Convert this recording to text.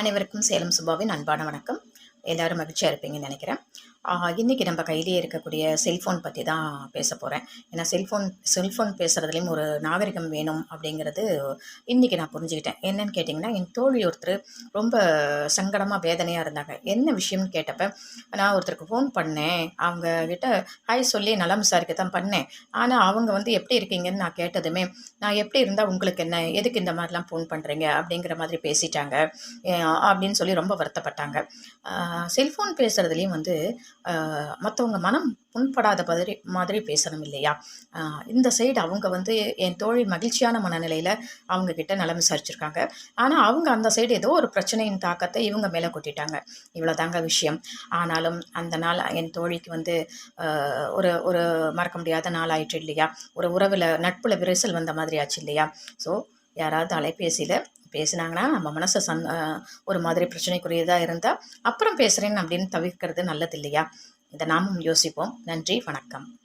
அனைவருக்கும் சேலம் சுபாவின் அன்பான வணக்கம். எல்லாரும் மகிழ்ச்சியாக இருப்பீங்கன்னு நினைக்கிறேன். இன்றைக்கி நம்ம கையிலேயே இருக்கக்கூடிய செல்ஃபோன் பற்றி தான் பேச போகிறேன் ஏன்னா செல்ஃபோன் செல்ஃபோன் பேசுகிறதுலையும் ஒரு நாகரிகம் வேணும் அப்படிங்கிறது இன்றைக்கி நான் புரிஞ்சுக்கிட்டேன். என்னன்னு கேட்டிங்கன்னா என் தோழி ஒருத்தர் ரொம்ப சங்கடமாக வேதனையாக இருந்தாங்க. என்ன விஷயம்னு கேட்டப்ப நான் ஒருத்தருக்கு ஃபோன் பண்ணேன். அவங்க கிட்ட ஹாய் சொல்லி நலம் விசாரிக்க தான் பண்ணேன். ஆனால் அவங்க வந்து எப்படி இருக்கீங்கன்னு நான் கேட்டதுமே நான் எப்படி இருந்தால் உங்களுக்கு என்ன எதுக்கு இந்த மாதிரிலாம் ஃபோன் பண்ணுறீங்க அப்படிங்கிற மாதிரி பேசிட்டாங்க. அப்படின்னு சொல்லி ரொம்ப வருத்தப்பட்டாங்க. செல்ஃபோன் பேசுகிறதுலேயும் வந்து மற்றவங்க மனம் புண்படாத மாதிரி மாதிரி பேசணும் இல்லையா? இந்த சைடு அவங்க வந்து என் தோழி மகிழ்ச்சியான மனநிலையில் அவங்க கிட்ட நலம் விசாரிச்சிருக்காங்க. ஆனால் அவங்க அந்த சைடு ஏதோ ஒரு பிரச்சனையின் தாக்கத்தை இவங்க மேலே கொட்டிட்டாங்க. இவ்வளோதாங்க விஷயம். ஆனாலும் அந்த நாள் என் தோழிக்கு வந்து ஒரு ஒரு மறக்க முடியாத நாள் ஆயிற்று இல்லையா? ஒரு உறவில் நட்புல விரிசல் வந்த மாதிரி ஆச்சு இல்லையா? ஸோ யாராவது அலைபேசியில் பேசுனாங்கன்னா நம்ம மனசை சந் ஒரு மாதிரி பிரச்சனைக்குரியதாக இருந்தால் அப்புறம் பேசுகிறேன் அப்படின்னு தவிர்க்கிறது நல்லது இல்லையா? இதை நாமும் யோசிப்போம். நன்றி வணக்கம்.